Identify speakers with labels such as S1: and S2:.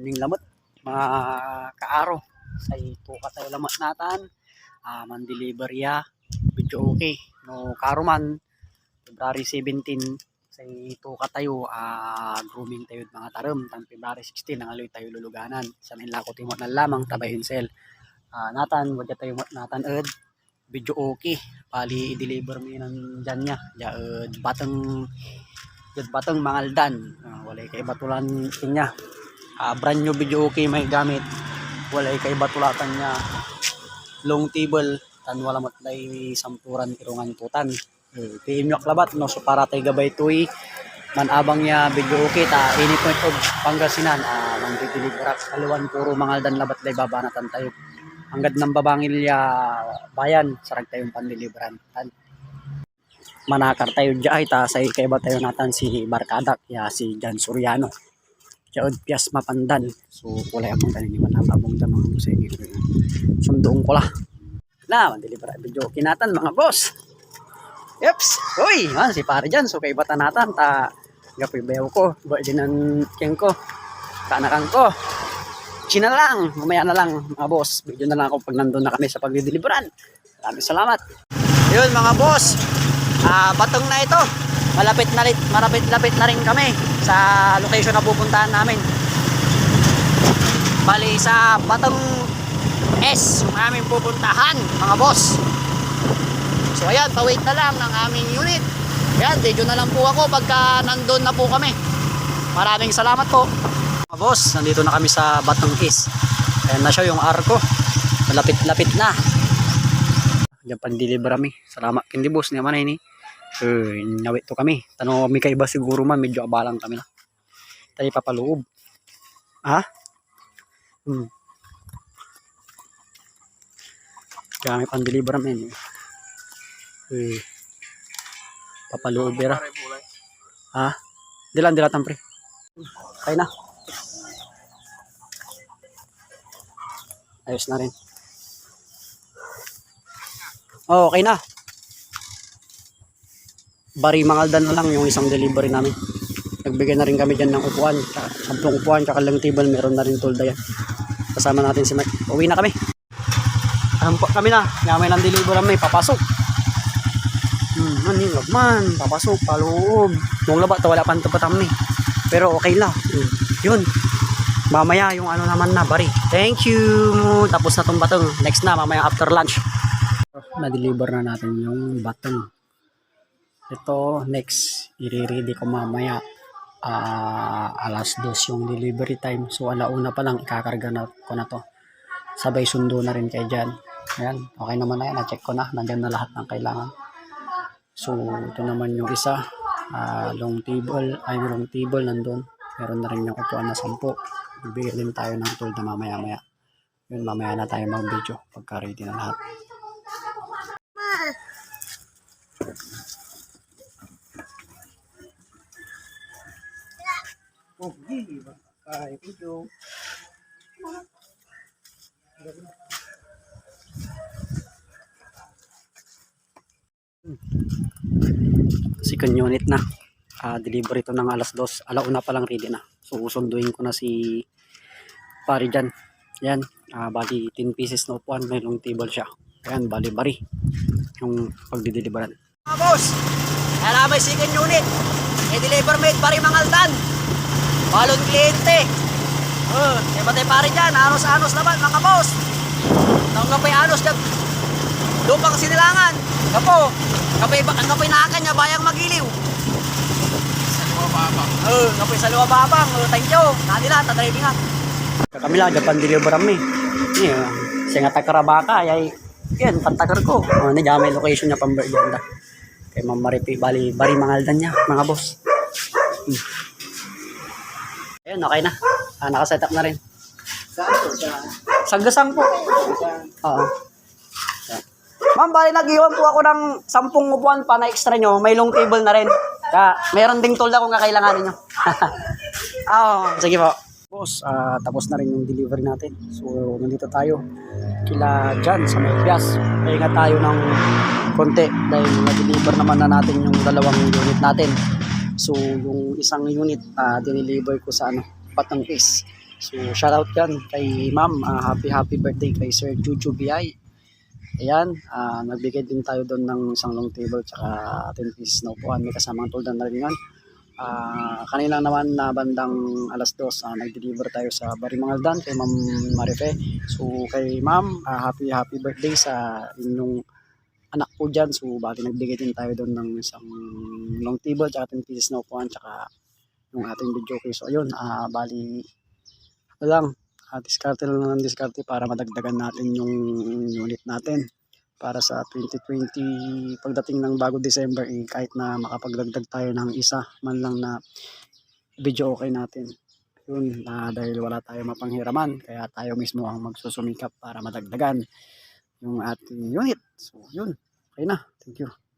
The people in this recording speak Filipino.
S1: Maning lamot, mga kaaro. Sa ito ka tayo lamot natan. Ah, man deliver ya. Video okay. No karo man. February 17 sa ito ka tayo ah, grooming tayo mga tarum. Tan February 16 nangaloy tayo luluganan. Sa nilako timot na lamang tabay sel. Ah, natan, wag tayo natan ed. Video okay. Pali i-deliver mo yun dyan niya. Ya, ed, batang batang mangaldan. Ah, walay kay batulan niya. Ah, brand new video okay may gamit. Walay kay batulatan niya. Long table tan wala matlay sampuran irungan tutan. Eh, PM yok labat no so para tay gabay tuy man abang niya video okay ta ini point of Pangasinan ah man deliverak haluan puro mangaldan labat lay babanatan tayo. Hangad ng babangil ya bayan sarag tayong pandeliveran. Tan manakar tayo dyan ta sa kay ba natan si Barkadak ya si Jan Soriano Diyan piyas mapandan. So wala akong tanin ni manababong ta mga boss ini sundoong ko la na mandeliver video. Kinatan mga boss. Yeps uy man si pare dyan. So kay bata natan ta gapoy bayaw ko. Ba din ang king ko. Kanakan ko. China lang, mamaya na lang mga boss. Video na lang ako pag nandun na kami sa pagdideliveran. Maraming salamat. Yun mga boss, Ah, batong na ito. Malapit na lit, malapit-lapit na rin kami sa location na pupuntahan namin. Bali sa Batong S yung aming pupuntahan, mga boss. So ayan, pa-wait na lang ng aming unit. Ayan, video na lang po ako pagka nandun na po kami. Maraming salamat po. Mga boss, nandito na kami sa Batong S. Ayan na siya yung arko. Malapit-lapit na. Diyan pan-deliver kami. Salamat kindi boss naman ini. Eh, nyawit to kami. Tanong kami kay iba siguro man medyo abalang kami na. Tayo papaloob. Ha? Hmm. Kami pan-deliver kami. Eh. Papaloob era. Ha? Dilan dilatan pre. Kaya na. Ayos na rin. Oh, okay na. Bari Mangaldan na lang yung isang delivery namin. Nagbigay na rin kami dyan ng upuan. Sampung upuan, tsaka lang table. Meron na rin tulda yan. Kasama natin si Mike. Uwi na kami. Tampo kami na. Nga may nang deliver kami. Papasok. Hmm, man, yun, wag man. Papasok, paloob. Nung laba, to, wala pa tapatam ni. Pero okay lang. Hmm, Yun. Mamaya yung ano naman na, bari. Thank you. Tapos na tong batong. Next na, mamaya after lunch na-deliver na natin yung button. Ito, next, i-ready ko mamaya ah, alas dos yung delivery time. So, alauna pa lang, ikakarga na ko na to. Sabay sundo na rin kay dyan. Ayan, okay naman na yan. Na-check ko na. Nandyan na lahat ng kailangan. So, ito naman yung isa. ah, long table, ay long table nandun. Meron na rin yung upuan na sampu. Bibigyan din tayo ng tool na mamaya-maya. Yun, mamaya na tayo mag-video pagka ready na lahat. Okay, bye. Video. Second unit na. Ah, delivery to ng alas dos. Alauna pa lang ready na. So, susunduin ko na si pare dyan. Yan. Ah, bali 10 pieces na upuan. May long table siya. Ayan, bali bari. Yung pagdideliveran. Mga boss, alam may second unit. I-deliver made pare mangaldan. Balon kliyente. Oh, uh, batay pare dyan. Anos-anos naman mga boss. Tanggap ay anos dyan. Lupang sinilangan. Kapo. Kapay, kapay naakan niya, bayang magiliw. Oh, kapay sa luwa babang. Oh, thank you. Kanila, tadriving nga. Kami lang, Japan deliver kami. Yeah. Siya nga takarabaka, ay yan, pantakar ko. Oh, na may location niya pang Berganda. Kay Ma'am Maripi, bali, bari mangaldan niya, mga boss. Hmm. Ayun, okay na. Ah, nakaset up na rin. Sagasang po. Oo. Yan. Ma'am, bali nag-iwan po ako ng 10 upuan pa na extra nyo. May long table na rin. Kaya, meron ding tool kung kakailanganin nyo. Oo, sige po. Boss, ah, tapos na rin yung delivery natin. So, nandito tayo. Kila dyan sa Maypias. Pahinga tayo ng konti dahil na-deliver naman na natin yung dalawang unit natin. So, yung isang unit, ah, dineliver ko sa ano, Batang Is. So, shoutout yan kay ma'am. Ah, happy happy birthday kay Sir Juju BI. Ayan, ah, nagbigay din tayo doon ng isang long table tsaka 10 piece na upuan. May kasamang tuldan na rin yan. Ah, kanina naman na bandang alas dos, ah, nag-deliver tayo sa Barimangaldan kay Ma'am Marife. So, kay Ma'am, ah, happy happy birthday sa inyong anak po dyan. So, bali nagbigay din tayo doon ng isang long table tsaka 10 pieces na upuan tsaka yung ating video case. So, ayun, ah, bali, ano lang, uh, diskarte lang ng diskarte para madagdagan natin yung unit natin para sa 2020 pagdating ng bago December eh, kahit na makapagdagdag tayo ng isa man lang na video okay natin. Yun na dahil wala tayo mapanghiraman kaya tayo mismo ang magsusumikap para madagdagan yung ating unit. So yun okay na. Thank you